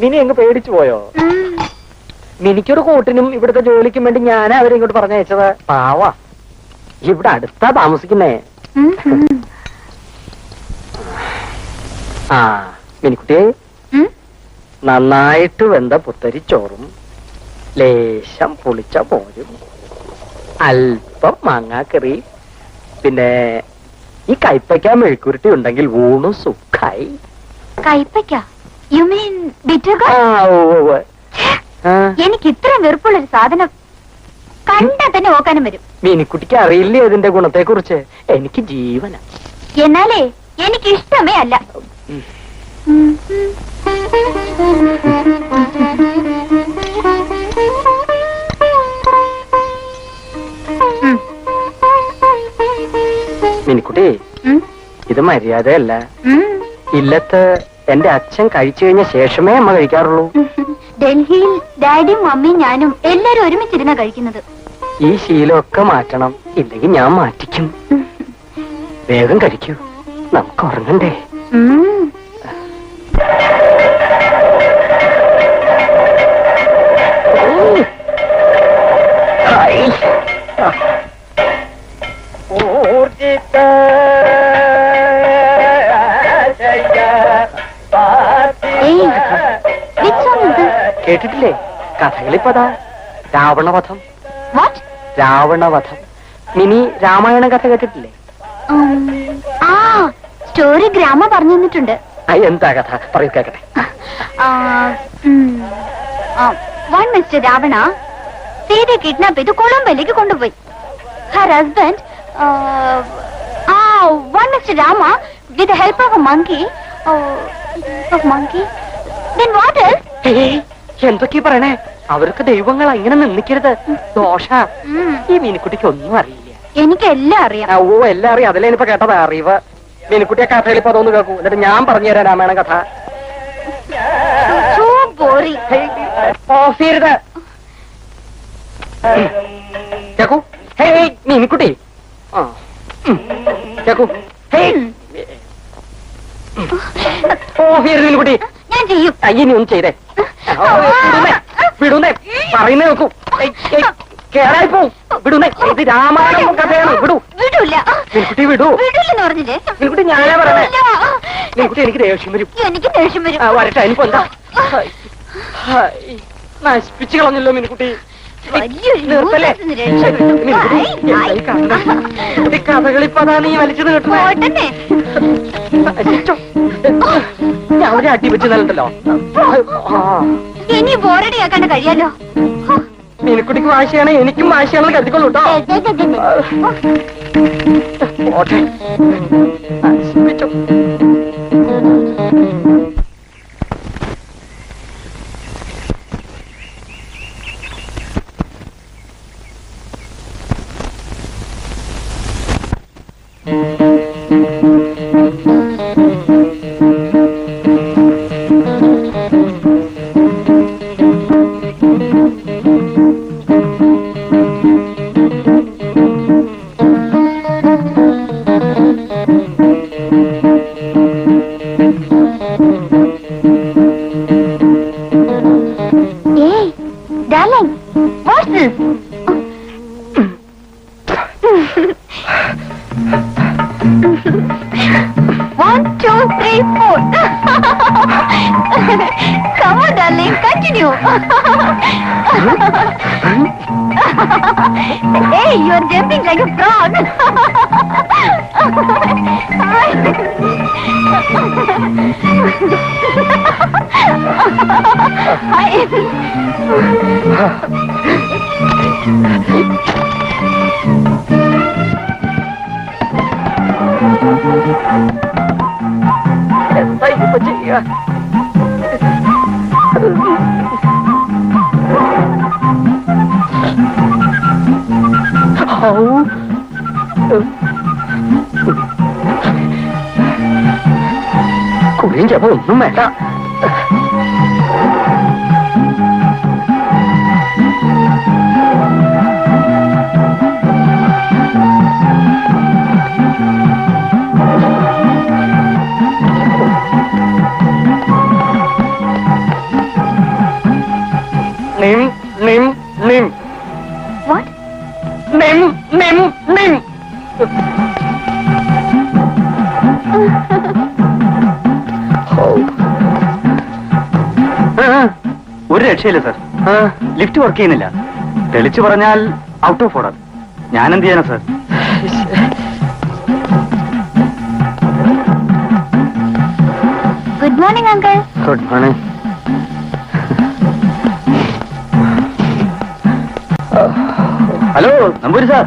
Mini അങ്ങ് പേടിച്ചു പോയോ. മിനിക്കൊരു കൂട്ടിനും ഇവിടുത്തെ ജോലിക്കും വേണ്ടി ഞാൻ അവരെ ഇങ്ങോട്ട് പറഞ്ഞയച്ചത് പാവാ ഇവിടെ അടുത്താ താമസിക്കുന്നേ. ആ മിനിക്കുട്ടിയെ? നന്നായിട്ട് വെന്ത പുത്തരി ചോറും ലേശം പുളിച്ച പോരും അല്പം മാങ്ങാക്കറി പിന്നെ ഈ കൈപ്പയ്ക്ക മെഴുക്കുരുട്ടി ഉണ്ടെങ്കിൽ ഊണും സുഖായി കയ്പയ്ക്ക യു മീൻ എനിക്ക് ഇത്ര വെറുപ്പുള്ള ഒരു സാധനം കണ്ടാ തന്നെ ഓക്കാനും വരും. മീനിക്കുട്ടിക്ക് അറിയില്ലേ ഇതിന്റെ ഗുണത്തെ കുറിച്ച് എനിക്ക് ജീവന. എന്നാലേ എനിക്ക് ഇഷ്ടമേ അല്ല മീനിക്കുട്ടി. ഇത് മര്യാദയല്ല. ഇല്ലത്ത് എന്റെ അച്ഛൻ കഴിച്ചു കഴിഞ്ഞ ശേഷമേ അമ്മ കഴിക്കാറുള്ളൂ. ഡൽഹിയിൽ ഡാഡിയും മമ്മിയും ഞാനും എല്ലാരും ഒരുമിച്ചിരുന്ന കഴിക്കുന്നത്. ഈ ശീലമൊക്കെ മാറ്റണം. ഇല്ലെങ്കിൽ ഞാൻ മാറ്റിക്കും. വേഗം കഴിക്കൂ. നമുക്ക് ഉറങ്ങണ്ടേ. ഉം. കേട്ടിട്ടില്ലേ? കഥകളിപ്പതാ രാവണവധം? രാവണവധം. മിനി രാമായണ കഥ കേട്ടിട്ടില്ലേ? ആ സ്റ്റോറി ഗ്രാമ പറഞ്ഞു തന്നിട്ടുണ്ട്. എന്താ കഥ? പറയൂ കേക്കട്ടെ വൺ മിസ്റ്റർ രാവണ സീതയെ കിഡ്നാപ്പ് ചെയ്ത് കൊളംബയിലേക്ക് കൊണ്ടുപോയി. Her husband uh one mister Rama with help of a monkey of monkey then what ഏയ്, എന്തൊക്കെയാ പറയണേ? അവർക്ക് ദൈവങ്ങളാ ഇങ്ങനെ നിന്നിക്കരുത് ദോഷ. ഈ മീനുക്കുട്ടിക്ക് ഒന്നും അറിയില്ല. എനിക്ക് എല്ലാം അറിയാം ഓ എല്ലാം അറിയാം. അതല്ലേ ഇപ്പൊ കേട്ടതാ അറിവ്. മീനുക്കുട്ടിയെ ഇപ്പൊ അതൊന്ന് കേൾക്കൂ. എന്നിട്ട് ഞാൻ പറഞ്ഞു പറഞ്ഞുതരാം രാമായണ കഥ. ഓഫ് ചെയ്യരുത്. കേക്കൂ. ഹേയ് മീനുക്കുട്ടി. ആ. കേക്കൂ. ഹേയ്. ഓഫ് ചെയ്യരുത് മീനുക്കുട്ടി. ഞാൻ ചെയ്യും. അയ്യനി ഒന്ന് ചെയ്തേ. വിടുന്നേ പറയുന്നേ നോക്കൂ കേറായി പോവും വിടുന്നേ. ഇത് രാമായണം കഥയാണ്. വിടൂ. മീൻകുട്ടി വിടൂ. പറഞ്ഞില്ലേ? മീൻകുട്ടി ഞാനാ പറയണേ നിൽക്കുട്ടി എനിക്ക് ദേഷ്യം വരും. എനിക്ക് ദേഷ്യം വരും. ആ വരട്ടെ ഇനിയിപ്പോ എന്താ. നശിപ്പിച്ചു കളഞ്ഞല്ലോ ഹായ്, എന്താ ഈ വലിച്ചത് കേട്ടത് പോട്ടെന്നെ. അവരെ അടി വെച്ച് നല്ലണ്ടല്ലോ ആ ഇനി ബോറടിയാക്കാണ്ട് കഴിയാലോ? മീനക്കുടിക്ക് വാശിയാണ് എനിക്കും വാശിയാണെന്ന് കരുതിക്കൊള്ളൂ കേട്ടോ. ഓട്ടെ. നശിപ്പിച്ചു Hey, genio. hey, you are jumping like a frog. prawn. Tay của chị à. ഔ. കുളിയും ചപ്പ ഒന്നും വേണ്ട നിം നിം നിം വാട്ട് നിം നിം നിം ഒരു രക്ഷയില്ല സർ. ലിഫ്റ്റ് വർക്ക് ചെയ്യുന്നില്ല. തെളിച്ചു പറഞ്ഞാൽ ഔട്ട് ഓഫ് ഓർഡർ. ഞാൻ എന്ത് ചെയ്യാനാ sir? Good morning uncle. Good morning. Hello Namboothiri sir.